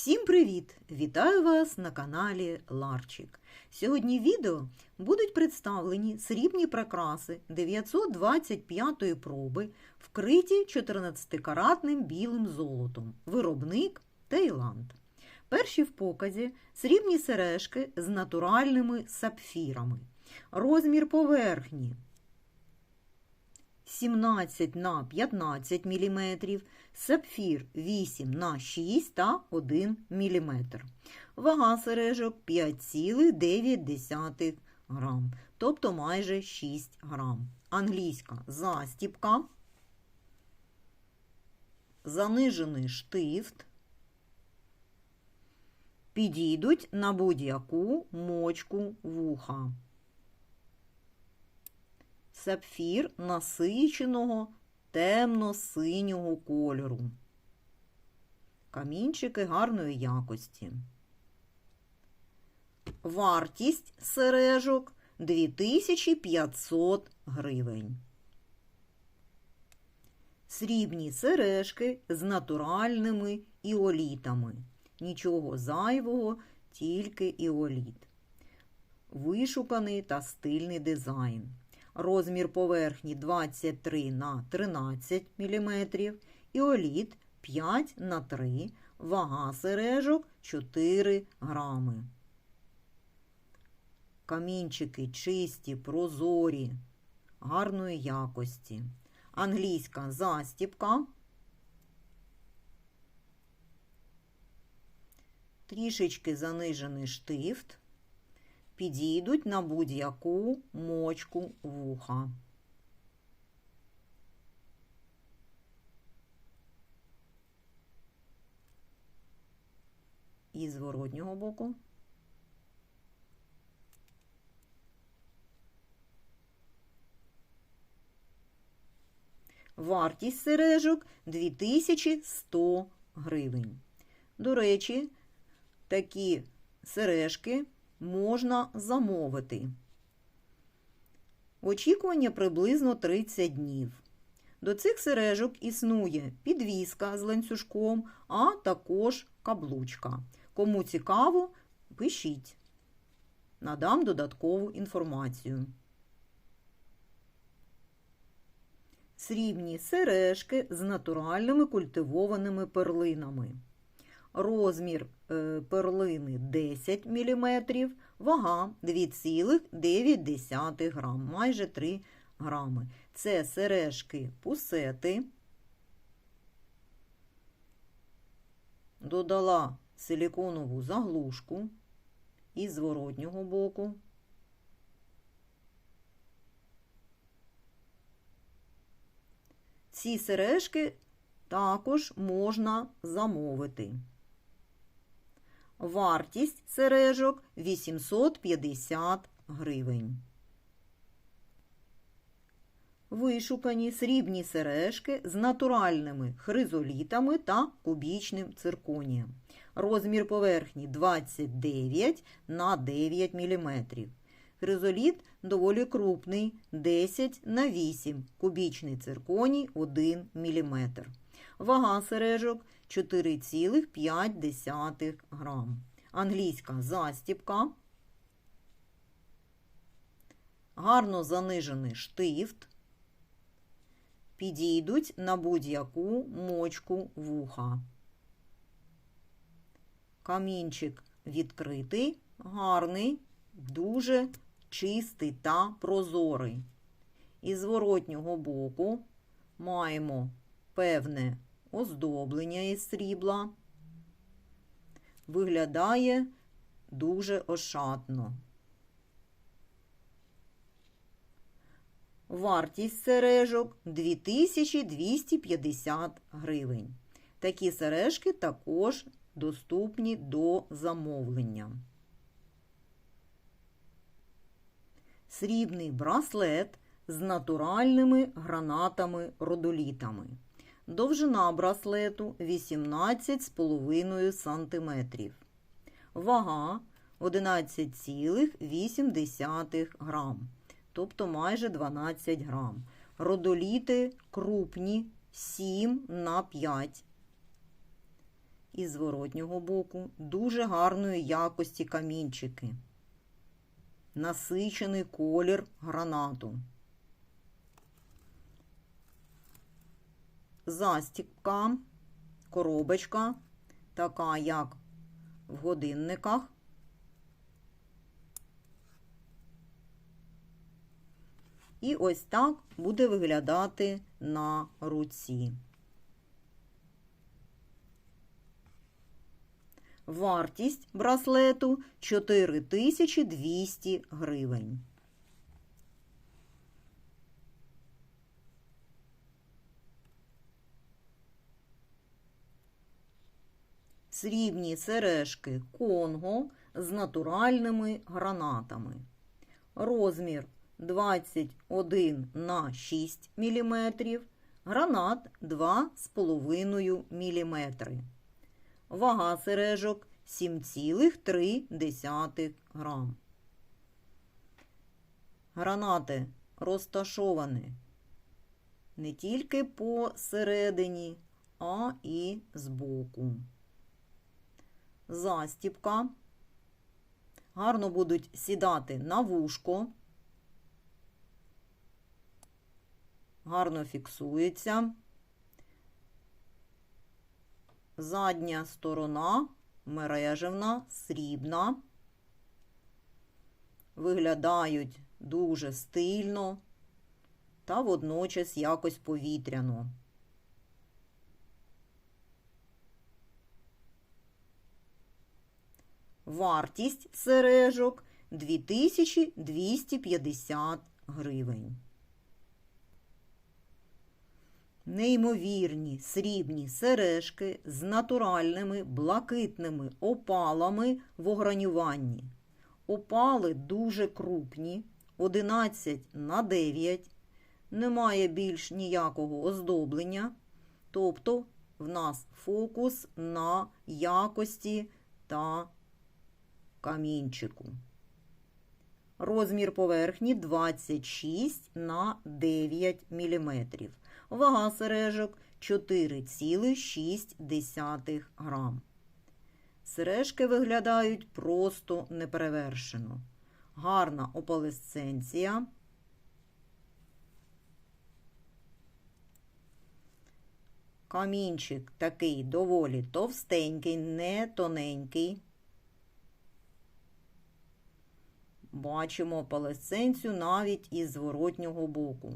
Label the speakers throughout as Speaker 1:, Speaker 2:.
Speaker 1: Всім привіт! Вітаю вас на каналі Ларчик. Сьогодні в відео будуть представлені срібні прикраси 925-ї проби, вкриті 14-каратним білим золотом. Виробник Таїланд. Перші в показі срібні сережки з натуральними сапфірами. Розмір поверхні 17 на 15 мм, сапфір 8 на 6 та 1 мм. Вага сережок 5,9 грам, тобто майже 6 грам. Англійська застіпка, занижений штифт, підійдуть на будь-яку мочку вуха сапфір насиченого темно-синього кольору. Камінчики гарної якості. Вартість сережок 2500 гривень. Срібні сережки з натуральними іолітами. Нічого зайвого, тільки іоліт. Вишуканий та стильний дизайн розмір поверхні 23 на 13 мм, іоліт 5 на 3, вага сережок 4 грами. Камінчики чисті, прозорі, гарної якості. Англійська застіпка. Трішечки занижений штифт підійдуть на будь-яку мочку вуха. І з воротнього боку. Вартість сережок 2100 гривень. До речі, такі сережки можна замовити. Очікування приблизно 30 днів. До цих сережок існує підвіска з ланцюжком, а також каблучка. Кому цікаво, пишіть. Надам додаткову інформацію. Срібні сережки з натуральними культивованими перлинами. Розмір е, перлини 10 мм, вага 2,9 грам, майже 3 грами. Це сережки пусети. Додала силіконову заглушку із зворотнього боку. Ці сережки також можна замовити. Вартість сережок 850 гривень. Вишукані срібні сережки з натуральними хризолітами та кубічним цирконієм. Розмір поверхні 29 на 9 мм. Хризоліт доволі крупний 10 на 8 кубічний цирконій 1 мм. Вага сережок 4,5 грам. Англійська застіпка. Гарно занижений штифт. Підійдуть на будь-яку мочку вуха. Камінчик відкритий, гарний, дуже чистий та прозорий. Із зворотнього боку маємо певне оздоблення із срібла. Виглядає дуже ошатно. Вартість сережок 2250 гривень. Такі сережки також доступні до замовлення. Срібний браслет з натуральними гранатами-родолітами. Довжина браслету 18,5 см. Вага 11,8 грам, тобто майже 12 грам. Родоліти крупні 7 на 5. із зворотнього боку дуже гарної якості камінчики. Насичений колір гранату. Застіпка, коробочка, така як в годинниках. І ось так буде виглядати на руці. Вартість браслету 4200 гривень. Срібні сережки Конго з натуральними гранатами. Розмір 21 на 6 мм, гранат 2,5 мм. Вага сережок 7,3 грам. Гранати розташовані не тільки посередині, а і збоку. Застіпка. Гарно будуть сідати на вушко. Гарно фіксується. Задня сторона мережевна, срібна. Виглядають дуже стильно та водночас якось повітряно. Вартість сережок 2250 гривень. Неймовірні срібні сережки з натуральними блакитними опалами в огранюванні. Опали дуже крупні, 11 на 9, немає більш ніякого оздоблення, тобто в нас фокус на якості та камінчику. Розмір поверхні 26 на 9 мм. Вага сережок 4,6 грам. Сережки виглядають просто неперевершено. Гарна опалесценція. Камінчик такий доволі товстенький, не тоненький. Бачимо палесценцію навіть із зворотнього боку.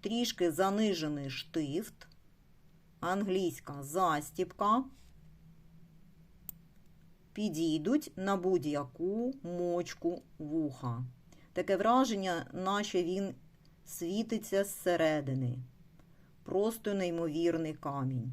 Speaker 1: Трішки занижений штифт, англійська застіпка. Підійдуть на будь-яку мочку вуха. Таке враження, наче він світиться зсередини. Просто неймовірний камінь.